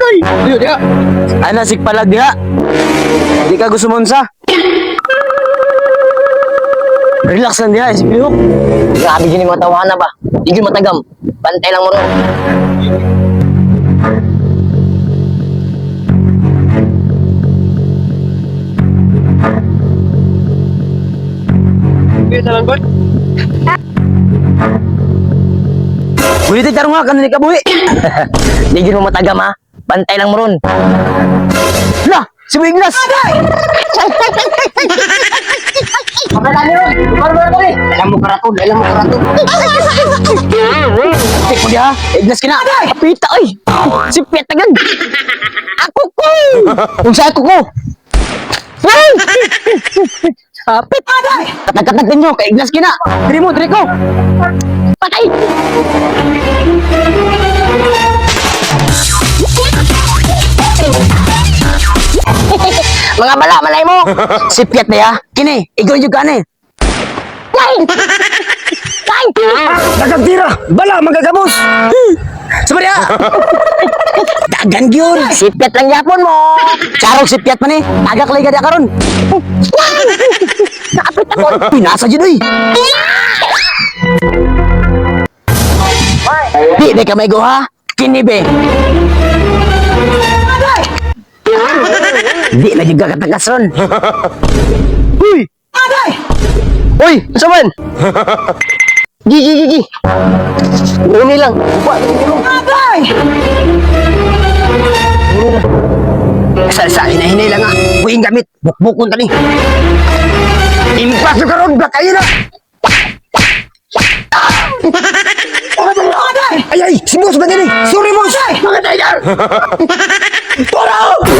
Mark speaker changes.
Speaker 1: koy. Ayo diha. Ana sig palag diha. Di ka gusto monsa. Relax lang diha, isip lihok.
Speaker 2: Grabe gini mga tawahan ba? Tigil matagam. Bantay lang mo ron.
Speaker 1: Bisa lang koy. Bulitin tarong nga, kanina ka buhi.
Speaker 2: Tigil mo matagam ha. Bantay lang mo ron.
Speaker 1: Lah, si Bu Ignas.
Speaker 2: Makalani ron. Na to eh. Alam mo karaton. Alam mo karaton.
Speaker 1: Tik mo diha, Ignas kina. Kapita ay. Si Pet agad. Ako ko. Kung sa ako ko. Ay! Sapit. Katag-katag ninyo, kay Ignas kina. Diri mo, diri ko. Patay.
Speaker 2: Mga bala, malay mo.
Speaker 1: Si Piet na ya. Kini, ikaw yung gani.
Speaker 2: Tay! Tay!
Speaker 1: Nagagtira! Bala, magagamos! Sama dia! Dagan yun!
Speaker 2: Sipit lang yapon mo.
Speaker 1: Charog si Piet man eh! Tagak lagi ka karon.
Speaker 2: Nakapit ako.
Speaker 1: Pinasa dyan eh! Di, di ka may go ha? Kini be! Di na juga katagas ron. Uy! Uy! Asa man?
Speaker 2: Gi, gi, gi, gi. Ini lang. Buat,
Speaker 1: Sa sa hinahinay lang ah. Buing gamit. Bukbukon ka ni. Impas na karon black kayo na. Ay ay, si boss ba din eh? Sorry boss. Mga tayo.